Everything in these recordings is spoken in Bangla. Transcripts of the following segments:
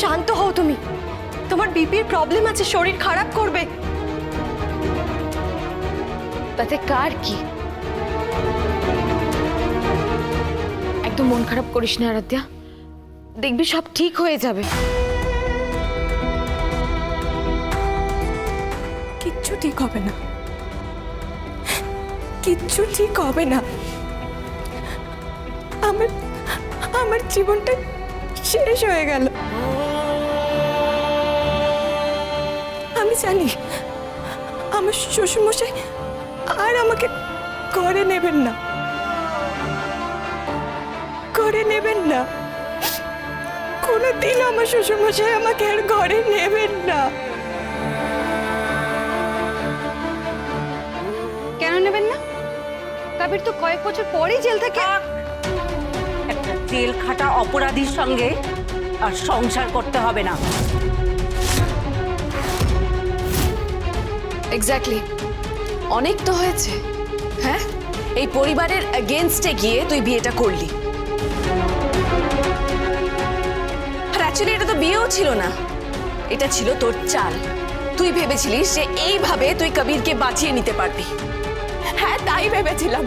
শান্ত হও তুমি। তোমার বিপির প্রবলেম আছে, শরীর খারাপ করবে। তাতে কার কি? একদম মন খারাপ করিস না, আরাধ্যা। দেখবি সব ঠিক হয়ে যাবে। কিচ্ছু ঠিক হবে না। কিচ্ছু ঠিক হবে না। আমার আমার জীবনটা শেষ হয়ে গেল। জানি। আমার শ্বশুরমশাই আর আমাকে করে নেবেন না। করে নেবেন না। কোনোদিন আমার শ্বশুরমশাই আমাকে আর ঘরে নেবেন না। কেন নেবেন না? কাবির তো কয়েক বছর পরেই জেল থেকে। একটা জেল খাটা অপরাধীর সঙ্গে আর সংসার করতে হবে না। এক্স্যাক্টলি অনেক তো হয়েছে। হ্যাঁ? এই পরিবারের এগেনস্টে গিয়ে তুই বিয়েটা করলি। আর অ্যাকচুয়ালি এটা তো বিয়েও ছিল না। এটা ছিল তোর চাল। তুই ভেবেছিলিস যে এইভাবে তুই কবিরকে বাঁচিয়ে নিতে পারবি। হ্যাঁ তাই ভেবেছিলাম।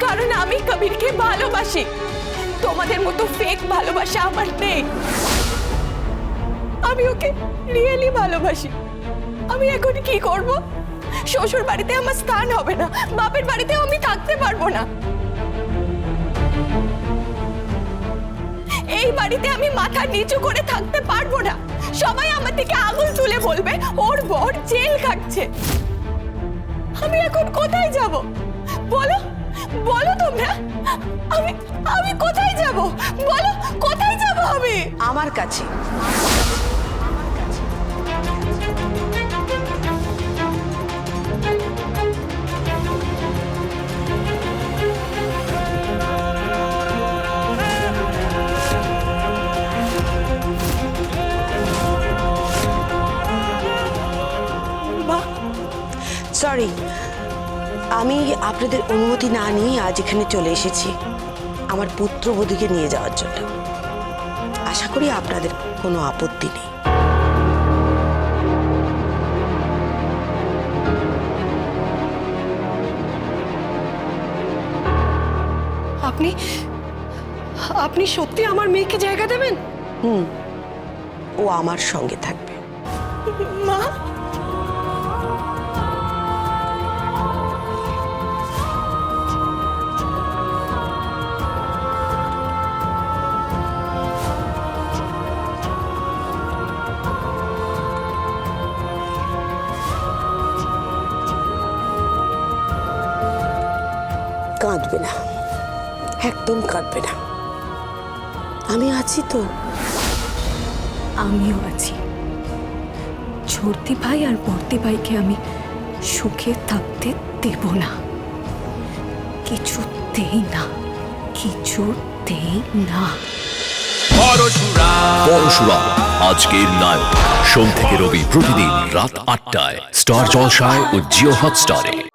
কারণ আমি কবিরকে ভালোবাসি। তোমাদের মতো ফেক ভালোবাসা আমার নেই। আমি ওকে রিয়েলি ভালোবাসি। আমি এখন কি করব? শ্বশুর বাড়িতে আমার স্থান হবে না, বাপের বাড়িতেও আমি থাকতে পারব না। এই বাড়িতে আমি মাথা নিচু করে থাকতে পারব না। সবাই আমার দিকে আঙুল তুলে বলবে, ওর বর জেল খাটছে। আমি এখন কোথায় যাব? বলো বলো তোমরা, আমি আমি কোথায় যাব? বলো, কোথায় যাব আমি? আমার কাছে। সরি আমি আপনাদের অনুমতি না নিয়ে আজ এখানে চলে এসেছি। আমার পুত্রবধূকে নিয়ে যাওয়ার জন্য। আশা করি আপনাদের কোনো আপত্তি নেই। আপনি আপনি সত্যি আমার মেয়েকে জায়গা দেবেন? হুম। ও আমার সঙ্গে থাকবে। মা? কাঁদবে না। একদম কাঁদবে না। আমি আছি তো। আমিও আছি। ছোটদি ভাই আর বর্দি ভাইকে আমি সুখে থাকতে দেব না। কিছুতেই না কিছুতেই না। পরশুরা আজকের নায়ক। সোম থেকে রবি প্রতিদিন রাত আটটায়। স্টার জলসায় ও জিও হটস্টারে।